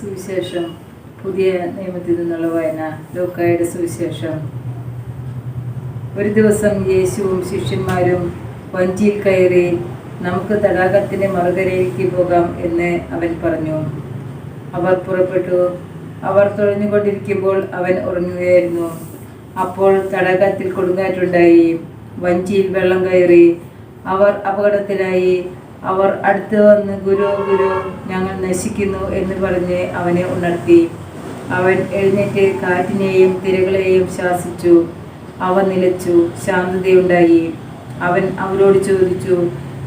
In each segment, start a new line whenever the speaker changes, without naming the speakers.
സുവിശേഷം പുതിയ നിയമത്തിൽ നിന്നുള്ള വായന ലോക്കായുടെ സുവിശേഷം. ഒരു ദിവസം യേശുവും ശിഷ്യന്മാരും വഞ്ചിയിൽ കയറി നമുക്ക് തടാകത്തിന്റെ മറുകരയിലേക്ക് പോകാം എന്ന് അവൻ പറഞ്ഞു. അവർ പുറപ്പെട്ടു. അവർ തുഴഞ്ഞുകൊണ്ടിരിക്കുമ്പോൾ അവൻ ഉറങ്ങുകയായിരുന്നു. അപ്പോൾ തടാകത്തിൽ കൊടുങ്കാറ്റുണ്ടായി. വഞ്ചിയിൽ വെള്ളം കയറി. അവർ അപകടത്തിലായി. അവർ അടുത്ത് വന്ന് ഗുരു ഗുരു ഞങ്ങൾ നശിക്കുന്നു എന്ന് പറഞ്ഞ് അവനെ ഉണർത്തി. അവൻ എഴുന്നേറ്റ് കാറ്റിനെയും തിരകളെയും ശാസിച്ചു. അവ നിലച്ചു ശാന്തതയുണ്ടായി. അവൻ അവരോട് ചോദിച്ചു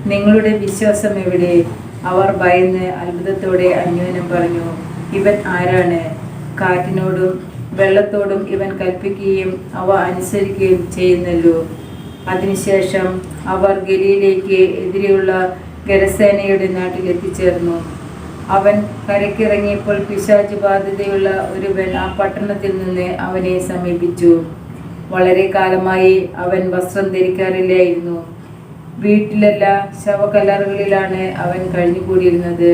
നിങ്ങളുടെ വിശ്വാസം എവിടെ? അവർ ഭയന്ന് അത്ഭുതത്തോടെ അന്യോന്യം പറഞ്ഞു ഇവൻ ആരാണ്? കാറ്റിനോടും വെള്ളത്തോടും ഇവൻ കൽപ്പിക്കുകയും അവ അനുസരിക്കുകയും ചെയ്യുന്നല്ലോ. അതിനുശേഷം അവർ ഗലിയിലേക്ക് എതിരെയുള്ള ഗരസേനയുടെ നാട്ടിൽ എത്തിച്ചേർന്നു. അവൻ കരക്കിറങ്ങിയപ്പോൾ പിശാച് ബാധ്യതയുള്ള ഒരുവൻ ആ പട്ടണത്തിൽ നിന്ന് അവനെ സമീപിച്ചു. വളരെ കാലമായി അവൻ വസ്ത്രം ധരിക്കാറില്ലായിരുന്നു. വീട്ടിലല്ല ശവകല്ലറുകളിലാണ് അവൻ കഴിഞ്ഞുകൂടിയിരുന്നത്.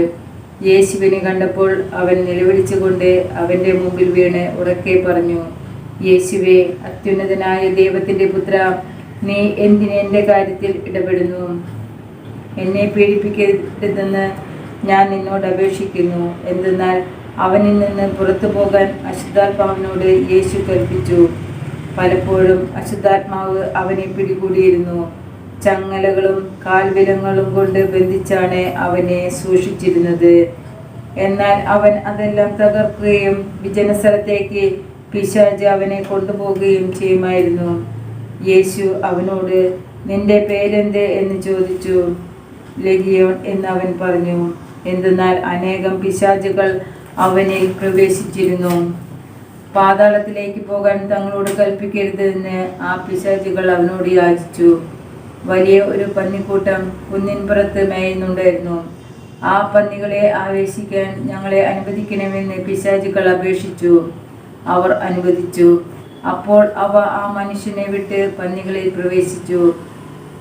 യേശുവിനെ കണ്ടപ്പോൾ അവൻ നിലവിളിച്ചുകൊണ്ട് അവന്റെ മുമ്പിൽ വീണ് ഉറക്കെ പറഞ്ഞു യേശുവെ അത്യുന്നതനായ ദൈവത്തിന്റെ പുത്ര നീ എന്തിന് എന്റെ കാര്യത്തിൽ ഇടപെടുന്നു? എന്നെ പീഡിപ്പിക്കരുതെന്ന് ഞാൻ നിന്നോട് അപേക്ഷിക്കുന്നു. എന്തെന്നാൽ അവനിൽ നിന്ന് പുറത്തു പോകാൻ അശുദ്ധാത്മാവിനോട് യേശു കൽപ്പിച്ചു. പലപ്പോഴും അശുദ്ധാത്മാവ് അവനെ പിടികൂടിയിരുന്നു. ചങ്ങലകളും കാൽവിലങ്ങളും കൊണ്ട് ബന്ധിച്ചാണ് അവനെ സൂക്ഷിച്ചിരുന്നത്. എന്നാൽ അവൻ അതെല്ലാം തകർക്കുകയും വിജനസ്ഥലത്തേക്ക് പിശാജ് അവനെ കൊണ്ടുപോകുകയും ചെയ്യുമായിരുന്നു. യേശു അവനോട് നിന്റെ പേരെന്ത്? എന്ന് ചോദിച്ചു. ലഗിയോൺ എന്നവൻ പറഞ്ഞു എന്തെന്നാൽ അനേകം പിശാചുകൾ അവനിൽ പ്രവേശിച്ചിരുന്നു. പാതാളത്തിലേക്ക് പോകാൻ തങ്ങളോട് കൽപ്പിക്കരുതെന്ന് ആ പിശാചുകൾ അവനോട് യാചിച്ചു. വലിയ ഒരു പന്നിക്കൂട്ടം കുന്നിൻപുറത്ത് മേയുന്നുണ്ടായിരുന്നു. ആ പന്നികളെ ആവേശിക്കാൻ ഞങ്ങളെ അനുവദിക്കണമെന്ന് പിശാചുകൾ അപേക്ഷിച്ചു. അവർ അനുവദിച്ചു. അപ്പോൾ അവ ആ മനുഷ്യനെ വിട്ട് പന്നികളിൽ പ്രവേശിച്ചു.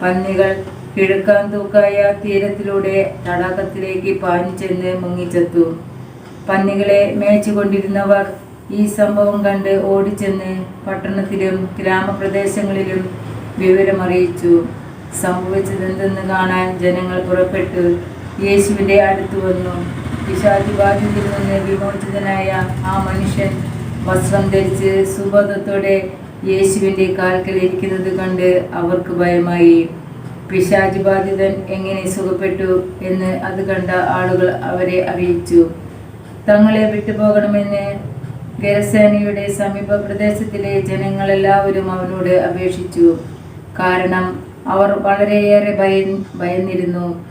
പന്നികൾ കിഴക്കാൻ തൂക്കായ തീരത്തിലൂടെ തടാകത്തിലേക്ക് പാഞ്ഞു ചെന്ന് മുങ്ങിച്ചെത്തു. പന്നികളെ മേച്ചുകൊണ്ടിരുന്നവർ ഈ സംഭവം കണ്ട് ഓടിച്ചെന്ന് പട്ടണത്തിലും ഗ്രാമപ്രദേശങ്ങളിലും വിവരമറിയിച്ചു. സംഭവിച്ചതെന്തെന്ന് കാണാൻ ജനങ്ങൾ പുറപ്പെട്ടു. യേശുവിന്റെ അടുത്ത് വന്നു. പിശാചിബാധിതയിൽ നിന്ന് വിമോചിതനായ ആ മനുഷ്യൻ വസ്ത്രം ധരിച്ച് സുബോധത്തോടെ യേശുവിന്റെ കാൽക്കൽ ഇരിക്കുന്നത് കണ്ട് അവർക്ക് ഭയമായി. പിശാച് ബാധിതൻ എങ്ങനെ സുഖപ്പെട്ടു എന്ന് അത് കണ്ട ആളുകൾ അവരെ അറിയിച്ചു. തങ്ങളെ വിട്ടുപോകണമെന്ന് ഗരസേനയുടെ സമീപ പ്രദേശത്തിലെ ജനങ്ങളെല്ലാവരും അവനോട് അപേക്ഷിച്ചു. കാരണം അവർ വളരെയേറെ ഭയ ഭയന്നിരുന്നു.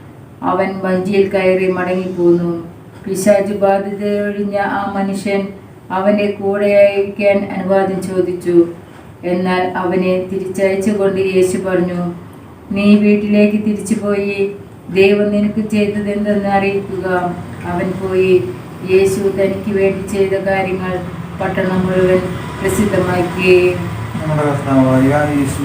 അവൻ വഞ്ചിയിൽ കയറി മടങ്ങിപ്പോന്നു. പിശാചു ബാധിതയൊഴിഞ്ഞ ആ മനുഷ്യൻ അവന്റെ കൂടെയായിരിക്കാൻ അനുവാദം ചോദിച്ചു. എന്നാൽ അവനെ തിരിച്ചയച്ചുകൊണ്ട് യേശു പറഞ്ഞു നീ വീട്ടിലേക്ക് തിരിച്ചുപോയി. ദൈവം നിനക്ക് ചെയ്തതെന്തെന്ന് അറിയിക്കുക. അവൻ പോയി. യേശു തനിക്ക് വേണ്ടി ചെയ്ത കാര്യങ്ങൾ പട്ടണം മുഴുവൻ പ്രസിദ്ധമാക്കുകയും
നമ്മുടെ കർത്താവായ യേശു